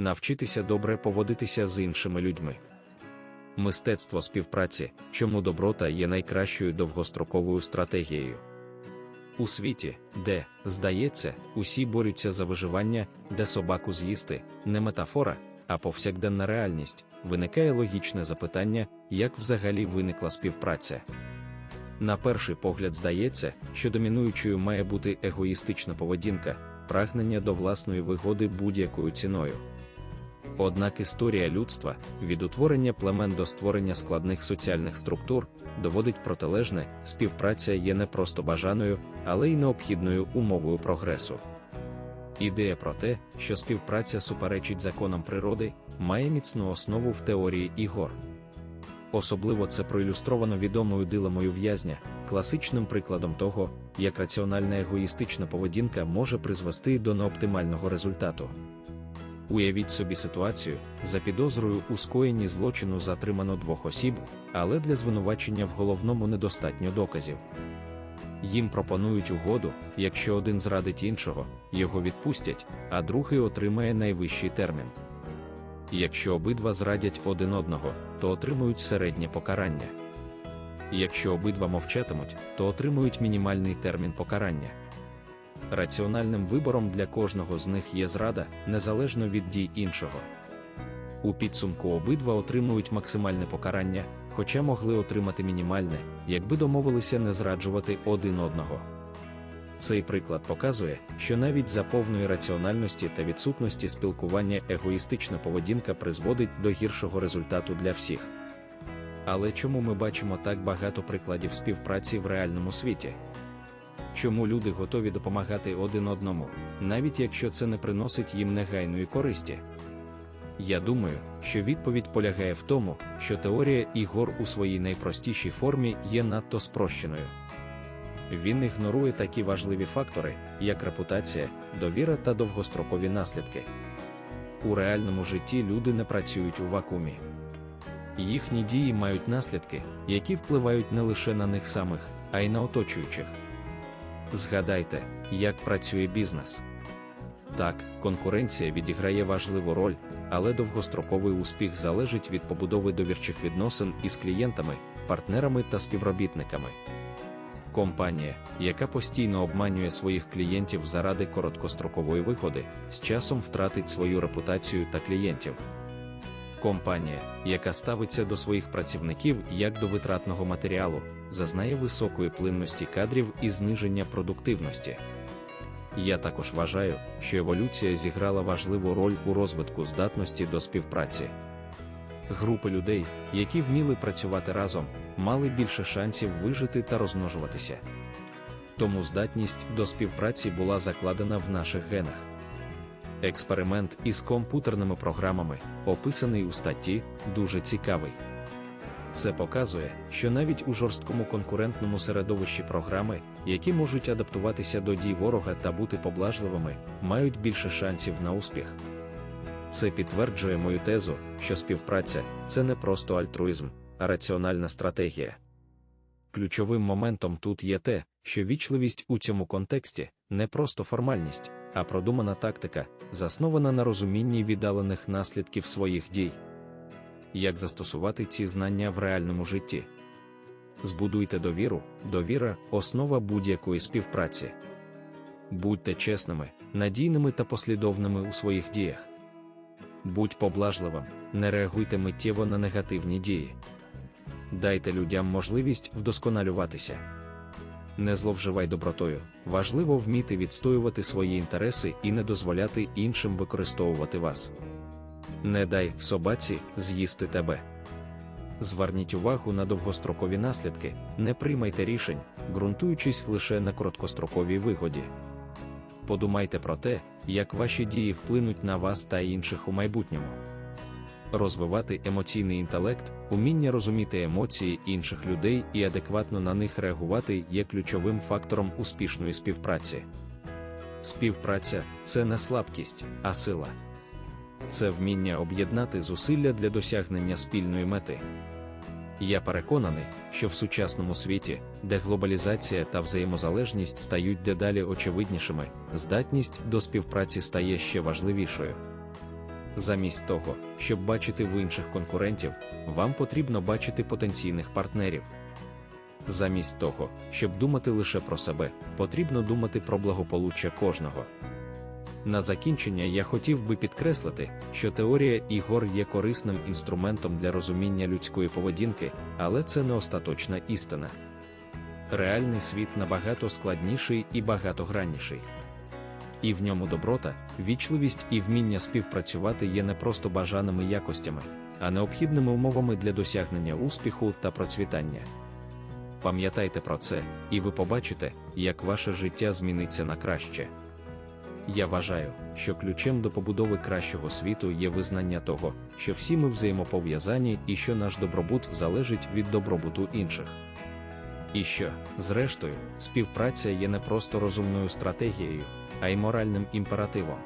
навчитися добре поводитися з іншими людьми. Мистецтво співпраці, чому доброта є найкращою довгостроковою стратегією. У світі, де, здається, усі борються за виживання, де собаку з'їсти, не метафора, а повсякденна реальність, виникає логічне запитання, як взагалі виникла співпраця. На перший погляд здається, що домінуючою має бути егоїстична поведінка, прагнення до власної вигоди будь-якою ціною. Однак історія людства, від утворення племен до створення складних соціальних структур, доводить протилежне, співпраця є не просто бажаною, але й необхідною умовою прогресу. Ідея про те, що співпраця суперечить законам природи, має міцну основу в теорії ігор. Особливо це проілюстровано відомою дилемою в'язня, класичним прикладом того, як раціональна егоїстична поведінка може призвести до неоптимального результату. Уявіть собі ситуацію, за підозрою у скоєнні злочину затримано двох осіб, але для звинувачення в головному недостатньо доказів. Їм пропонують угоду, якщо один зрадить іншого, його відпустять, а другий отримає найвищий термін. Якщо обидва зрадять один одного, то отримують середнє покарання. Якщо обидва мовчатимуть, то отримують мінімальний термін покарання. Раціональним вибором для кожного з них є зрада, незалежно від дій іншого. У підсумку обидва отримують максимальне покарання, хоча могли отримати мінімальне, якби домовилися не зраджувати один одного. Цей приклад показує, що навіть за повної раціональності та відсутності спілкування егоїстична поведінка призводить до гіршого результату для всіх. Але чому ми бачимо так багато прикладів співпраці в реальному світі? Чому люди готові допомагати один одному, навіть якщо це не приносить їм негайної користі? Я думаю, що відповідь полягає в тому, що теорія ігор у своїй найпростішій формі є надто спрощеною. Він ігнорує такі важливі фактори, як репутація, довіра та довгострокові наслідки. У реальному житті люди не працюють у вакуумі. Їхні дії мають наслідки, які впливають не лише на них самих, а й на оточуючих. Згадайте, як працює бізнес. Так, конкуренція відіграє важливу роль, але довгостроковий успіх залежить від побудови довірчих відносин із клієнтами, партнерами та співробітниками. Компанія, яка постійно обманює своїх клієнтів заради короткострокової вигоди, з часом втратить свою репутацію та клієнтів. Компанія, яка ставиться до своїх працівників як до витратного матеріалу, зазнає високої плинності кадрів і зниження продуктивності. Я також вважаю, що еволюція зіграла важливу роль у розвитку здатності до співпраці. Групи людей, які вміли працювати разом, мали більше шансів вижити та розмножуватися. Тому здатність до співпраці була закладена в наших генах. Експеримент із комп'ютерними програмами, описаний у статті, дуже цікавий. Це показує, що навіть у жорсткому конкурентному середовищі програми, які можуть адаптуватися до дій ворога та бути поблажливими, мають більше шансів на успіх. Це підтверджує мою тезу, що співпраця це не просто альтруїзм, а раціональна стратегія. Ключовим моментом тут є те, що вічливість у цьому контексті не просто формальність, а продумана тактика, заснована на розумінні віддалених наслідків своїх дій. Як застосувати ці знання в реальному житті? Збудуйте довіру, довіра основа будь-якої співпраці. Будьте чесними, надійними та послідовними у своїх діях. Будь поблажливим, не реагуйте миттєво на негативні дії. Дайте людям можливість вдосконалюватися. Не зловживай добротою, важливо вміти відстоювати свої інтереси і не дозволяти іншим використовувати вас. Не дай собаці з'їсти тебе. Зверніть увагу на довгострокові наслідки, не приймайте рішень, ґрунтуючись лише на короткостроковій вигоді. Подумайте про те, як ваші дії вплинуть на вас та інших у майбутньому. Розвивати емоційний інтелект, уміння розуміти емоції інших людей і адекватно на них реагувати є ключовим фактором успішної співпраці. Співпраця це не слабкість, а сила. Це вміння об'єднати зусилля для досягнення спільної мети. Я переконаний, що в сучасному світі, де глобалізація та взаємозалежність стають дедалі очевиднішими, здатність до співпраці стає ще важливішою. Замість того, щоб бачити в інших конкурентів, вам потрібно бачити потенційних партнерів. Замість того, щоб думати лише про себе, потрібно думати про благополуччя кожного. На закінчення я хотів би підкреслити, що теорія ігор є корисним інструментом для розуміння людської поведінки, але це не остаточна істина. Реальний світ набагато складніший і багатогранніший. І в ньому доброта, вічливість і вміння співпрацювати є не просто бажаними якостями, а необхідними умовами для досягнення успіху та процвітання. Пам'ятайте про це, і ви побачите, як ваше життя зміниться на краще. Я вважаю, що ключем до побудови кращого світу є визнання того, що всі ми взаємопов'язані і що наш добробут залежить від добробуту інших. І що, зрештою, співпраця є не просто розумною стратегією, а й моральним імперативом.